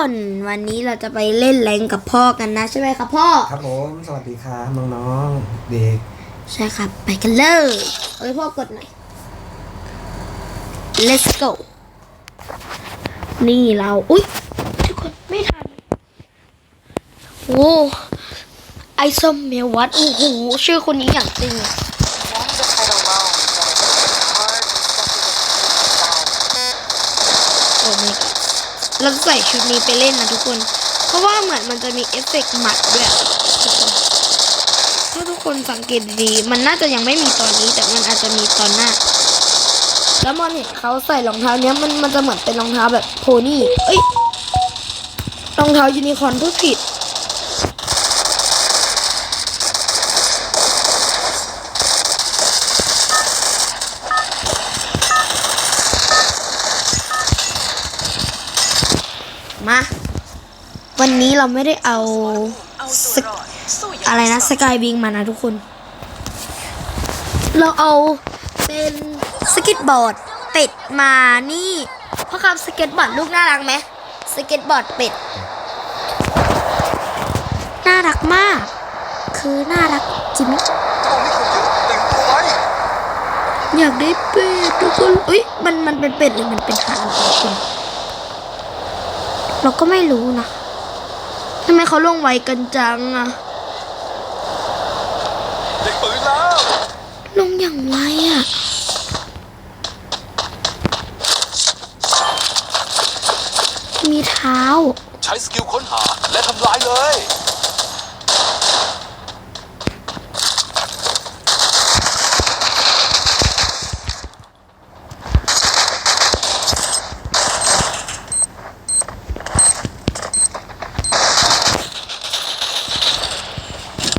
วันนี้เราจะไปเล่นแรงกับพ่อกันนะ ใช่ไหมครับพ่อ ครับผมสวัสดีครับน้องๆเด็ก ใช่ครับ ไปกันเลยเอาไปพ่อกดหน่อย let's go นี่เรา อุ๊ยทุกคนไม่ทัน โอ้ไอส้มเมวัดโอ้โห ชื่อคนนี้อย่างจริงโอ้ my god เราจะใส่ชุดนี้ไปเล่นนะทุกคน เพราะว่าเหมือนมันจะมีเอฟเฟกต์หมัดด้วยถ้าทุกคนสังเกตดีมันน่าจะยังไม่มีตอนนี้แต่มันอาจจะมีตอนหน้า แล้วมอนเห็นเขาใส่รองเท้าเนี้ยมันมันจะเหมือนเป็นรองเท้าแบบโพนี่เอ้ยรองเท้ายูนิคอร์นผู้ผิด มา วันนี้เราไม่ได้เอาสกอะไรนะสกายบิงมานะทุกคน เราเอาเป็นสเก็ตบอร์ดเป็ดมานี่พ่อครับสเก็ตบอร์ดลูกน่ารักไหมสเก็ตบอร์ดเป็ด น่ารักมาก คือน่ารักจิมิแต่งอยากได้เป็ดทุกคนอุ้ยมันมันเป็นเป็ดหรือมันเป็นหานทุกคน เราก็ไม่รู้นะทำไมเขาลงไวกันจังอะเด็กปืนแล้วลงอย่างไวอะมีเท้า ใช้สกิลค้นหาและทำลายเลย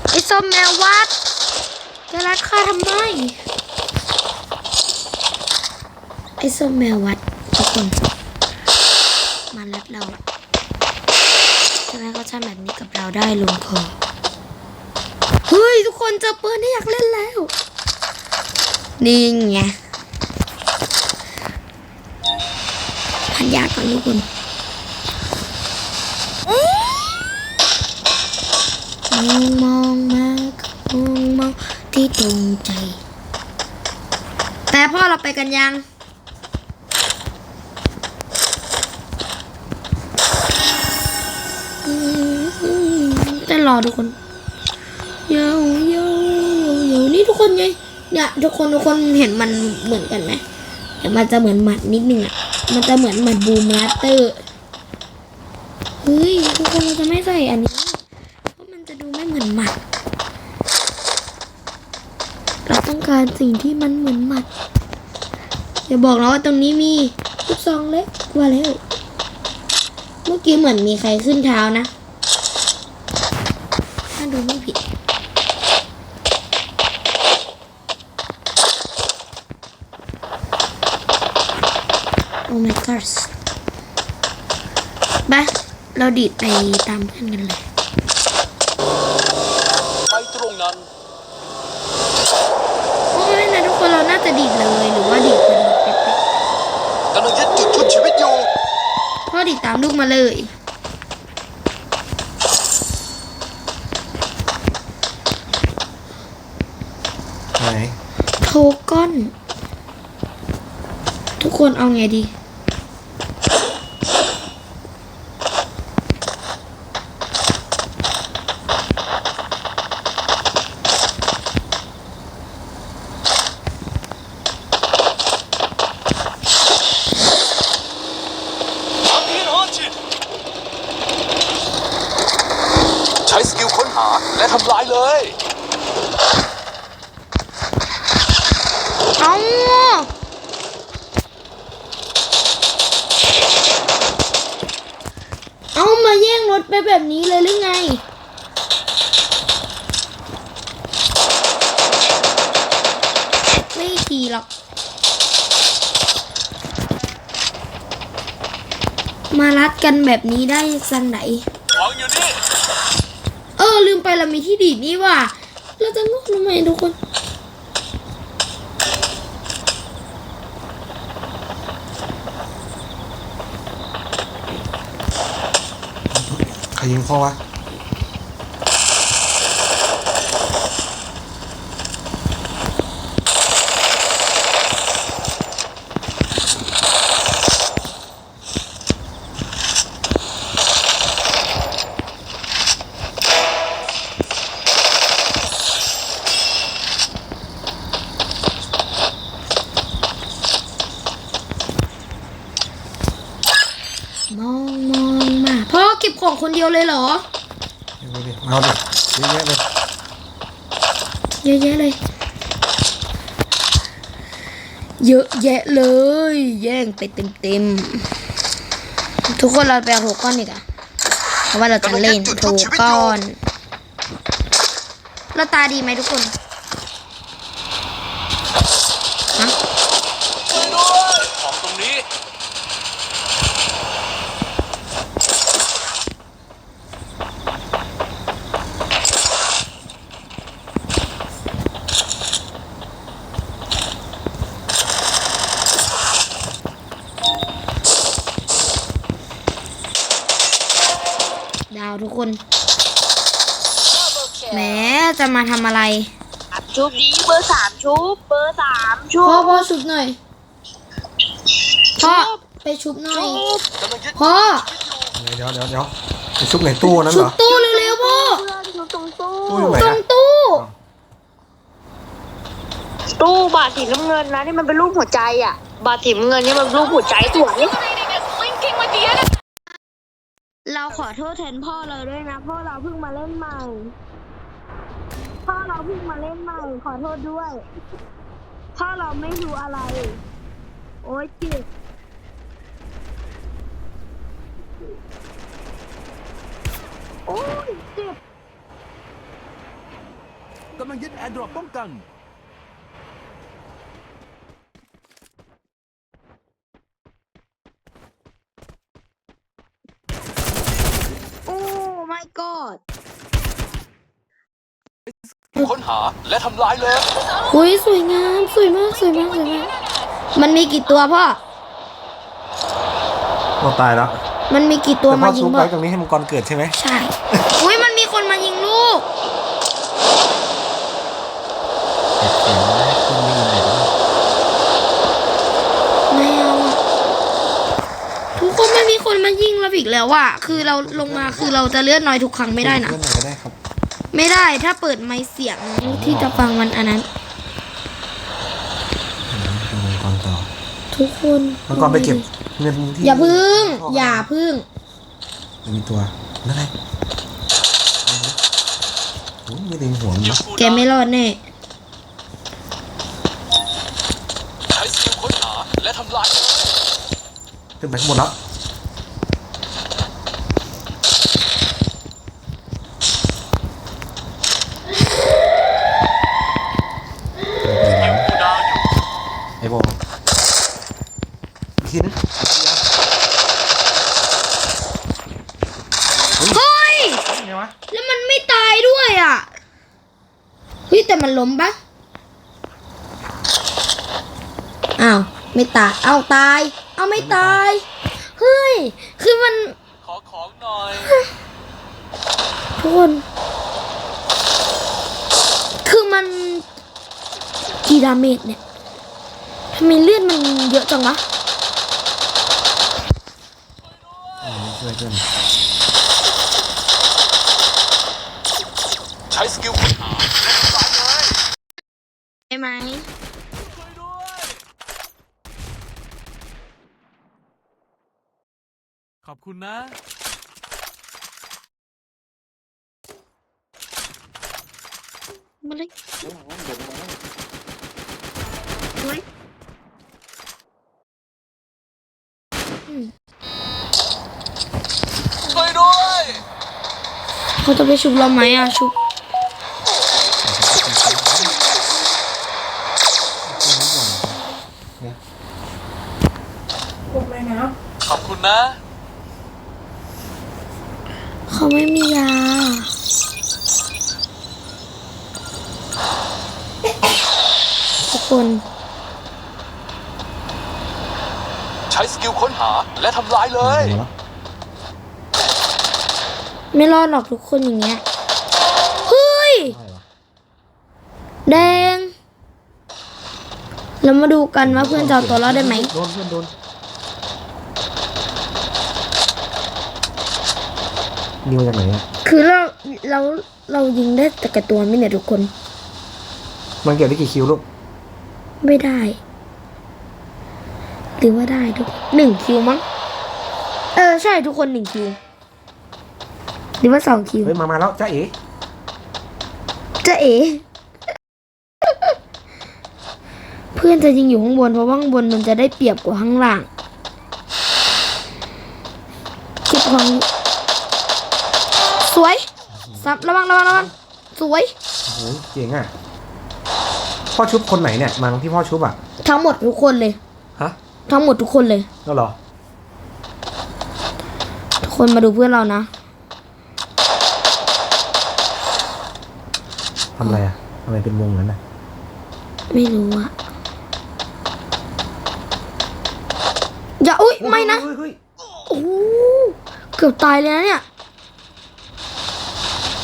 ไอ้ส้มแมววัดจะ รัดข้าทำไม ไอ้ส้มแมววัดทุกคนมารัดเราทำไมเขาทำแบบนี้กับเราได้ลงคอเฮ้ย ทุกคนเจอปืนที่อยากเล่นแล้ว นี่ไงพันยากก่อนทุกคนมองมองมามองมอง ที่ตรงใจ แต่พ่อเราไปกันยัง แต่รอทุกคนเยาเยาเยานี่ทุกคนไงเนี่ยทุกคนทุกคนเห็นมันเหมือนกันไหมแต่มันจะเหมือนหมัดนิดนึงอะ มันจะเหมือนหมัดบูมลัตเตอร์เฮ้ยทุกคนเราจะไม่ใส่อันนี้ เพราะมันจะดูไม่เหมือนหมัด เราต้อง การสิ่งที่มันเหมือนหมัด อย่าบอกนะว่าตรงนี้มีลูกซองเล็กว่าแล้ว เมื่อกี้เหมือนมีใครขึ้นเท้านะ ถ้าดูไม่ผิดโอ้ my god ไปเราดีดไปตามเพื่อนกันเลย ไปตรงนั้น โอ้ยนะทุกคนเราน่า จะดีดเลยหรือว่าดีดเป็นเป๊ะกำลังยึดจุดชุดชีวิตอยู่ ๆพ่อดีดตามลูกมาเลย ไหน โทก้อน ทุกคนเอาไงดี ทำที่นอนจิใช้สกิลค้นหาและทำลายเลย เอาเอามาแย่งรถไปแบบนี้เลยหรือไง ไม่ขี่หรอก มารัด กันแบบนี้ได้สังไหน ของอยู่นี่ เออ ลืมไปเรามีที่ดีดนี่ว่ะเราจะงงทำไมทุกคน ใครยิงพ่อวะ มองมองมาพ่อเก็บของ คนเดียวเลยเหรอเอาดิเอาดิเยอะแยะเลยเยอะแยะเลย เยอะแยะเลย แย่งไปเต็มเต็มๆทุกคนเราไปเอาถูกก้อนอีกอะเพราะว่าเราจะเล่นถูกก้อน เราตาดีไหมทุกคนฮะ ของตรงนี้ ดาวทุก คนแหมจะมาทำอะไร ชุบดีเบอร์สามชุบเบอร์สามชุพ่อบพ่อชุบหน่อยพ่อไปชุบหน่อยพ่อเดี๋ยวเดี๋ยวเดี๋ยวไปชุบในตู้นั้นชุเหรบอตู้เร็วๆพ่อเพื่อนชุบตรงตู้ตู้อยู่ไหนตรอะงตู้ ตู้บาทสีน้ำเงินนะที่มันเป็นรูปหัวใจอะ บาทสีน้ำเงินนี่มันรูปหัวใจสวยเราข อโทษแทนพ่อเราด้วยนะ พ่อเราเพิ่งมาเล่นใหม่ พ่อเราเพิ่งมาเล่นใหม่ ขอโทษด้วย พ่อเราไม่รู้อะไร โอ๊ยเจ็บโอ๊ยเจ็บกำลังยึดแอร์ดรอปป้องกัน โอ้ my god ค้น หาและทำลายเลยอุ้ยสวยงามสวยมากสวยมากสวยมาก มันมีกี่ตัวพ่อพ่อตายแล้วมันมีกี่ตัวแต่พ่มาอยิชุงบพ่อไว้ตรงนี้ให้มังกรเกิดใช่ไหมใช่อุ้ยมันมีคนมายิงลูก เสียงขึ้นไม่ยินเลยไม่เอาอะทุกคนไม่มีคนมายิงเราอีกแล้วอะคือเราลงมาคือเราจะเลือดน้อยทุกครั้งไม่ได้นะ เพื่อนหน่อยก็ได้ครับ ไม่ได้ถ้าเปิดไมค์เสียงที่จะฟังมันอันนั้นดูมังกรต่อทุกคนมังกรไปเก็บเงินที่อย่าพึ่ง อย่าพึ่งมีตัวนั่นไงโอ้ยไม่ดึงหัวมันนะแกไม่รอดแน่ ใช้สกิลค้นหาและทำลายเลยขึ้นไปข้างบนแล้ว กูดาวอยู่ ไอ้โบอีกทีนึง เฮ้ย ไงวะ แล้วมันไม่ตายด้วยอะ เฮ้ย แต่มันล้มปะอ้าว ไม่ตาย เอาตาย เอาไม่ตาย เฮ้ย คือมัน ขอของหน่อยทุกคน คือมันกี่ดาเมจเนี่ยทำไมเลือดมันเยอะจังวะอ๋อช่วยเพื่อนใช้สกิลค้นหาและทำลายเลยใช่ไหม ช่วยด้วย ขอบคุณนะ มาเลยเฮ้ยอืมช่วยด้วยเขาจะไปชุบเราไหมอะชุบขอบคุณนะ เขาไม่มียา ทุกคน ใช้สกิลค้นหาและทำลายเลยมาแล้วไม่รอดหรอกทุกคนอย่างเงี้ย เฮ้ยใช่เหรอแดงเรามาดูกันว่าเพื่อนจะเอาตัวรอดได้ไหม โดนเพื่อนโดน นี่มาจากไหนอะคือเราเราเรายิงได้แต่กระตัวไม่เนี่ยทุกคน มันเก็บได้กี่คิวลูก ไม่ได้ หรือว่าได้ทุกหนึ่งคิวมั้ง เออใช่ทุกคนหนึ่งคิว หรือว่าสองคิว เฮ้ยมามาแล้วจ้าเอ๋จะเอ๋เพื่อนจะยิงอยู่ข้างบนเพราะว่าข้างบนมันจะได้เปรียบกว่าข้างล่างเก็บของอยู่สวย ซับระวังระวังระวังสวยโอ้โหเจ๋งอะพ่อชุบคนไหนเนี่ยมังที่พ่อชุบอะทั้งหมดทุกคนเลย ฮะทั้งหมดทุกคนเลย แล้วเหรอทุกคนมาดูเพื่อนเรานะทำอะไรอะทำไมเป็นวงนั้นอะไม่รู้อะอย่าอุ้ยไม่นะเฮ้ยเฮ้ยโอ้โหเกือบตายเลยนะเนี่ย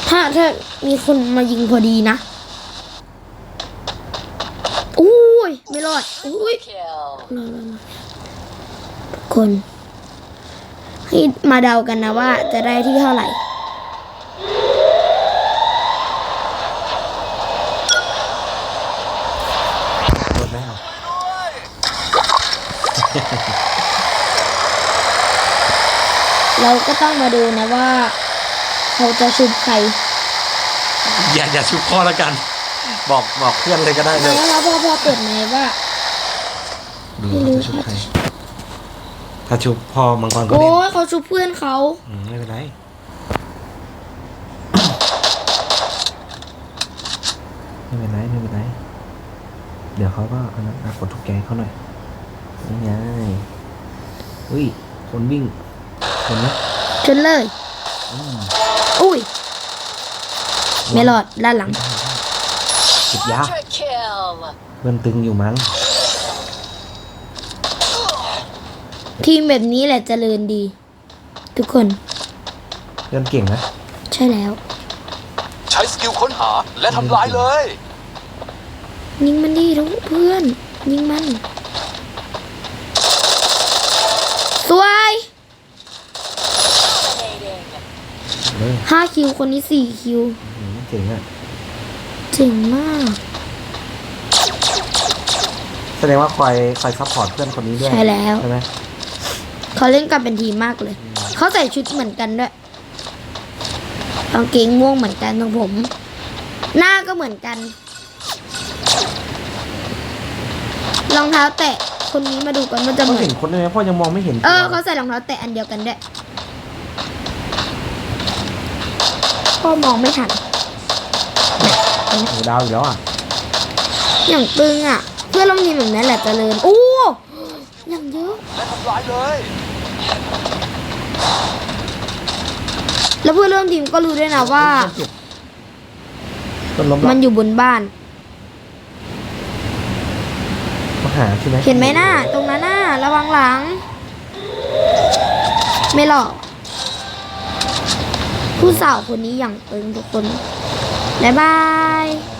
ถ้าถ้ามีคนมายิงพอดีนะอุ้ยไม่รอดอุ้ยรอดรอดรอดทุกคนให้มาเดากันนะว่าจะได้ที่เท่าไหร่โดนแล้วเราก็ต้องมาดูนะว่า เขาจะชุบใครอย่าอย่าชุบพ่อแล้วกัน บอกบอกเพื่อนเลยก็ได้ไหนเลยแล้วพอพอเปิดไหมว่าดูไม่รู้ว่าจะชุบใครถ้าชุบพ่อมังกรก็โอ้เล่นยเขาชุบเพื่อนเขาอืมไม่เป็นไรไม่เป็นไรไม่เป็นไรเดี๋ยวเขาก็เอานะกดทุกแกเขาหน่อยนี่ไงอุ้ยคนวิ่งเห็นไหมชนเลย อุ้ย ไม่รอดด้านหลังจิบยาเพื่อนตึงอยู่มั้ง ทีมแบบนี้แหละเจริญดี ทุกคนเพื่อนเก่งนะ ใช่แล้ว ใช้สกิลค้นหาและทำลายเลย ยิงมันดีทุกเพื่อน ยิงมัน สวย เลย ห้าคิวคนนี้สี่คิวอืมเก่งอะเจ๋งมาก แสดงว่าคอยคอยซัพพอร์ตเพื่อนคนนี้ด้วยใช่แล้ว ใช่ไหมเขาเล่นกันเป็นทีมมากเลย เขาใส่ชุดเหมือนกันด้วยกางเกงม่วงเหมือนกันของผม หน้าก็เหมือนกัน รองเท้าแตะคนนี้มาดูกันว่าจะเหพ่อมือนเห็นคนได้ไหมพ่อยังมองไม่เห็นเออตัวเขาใส่รองเท้าแตะอันเดียวกันด้วย พ่อมองไม่ทันโอ้โหดาวอีกแล้วอะ อย่างตึงอะ เพื่อนร่วมทีมแบบนั้นแหละเจริญโอ้อย่างเยอะ และทำลายเลยแล้วเพื่อนร่วมทีมก็รู้ด้วยนะว่าเจ็บต้นล้มมันอยู่บนบ้าน มาหาใช่ไหมเห็นไหมหน้า ตรงนั้นหน้าระวังหลัง ไม่หรอก ผู้สาวคนนี้อย่างเตึงทุกคน บ๊ายบาย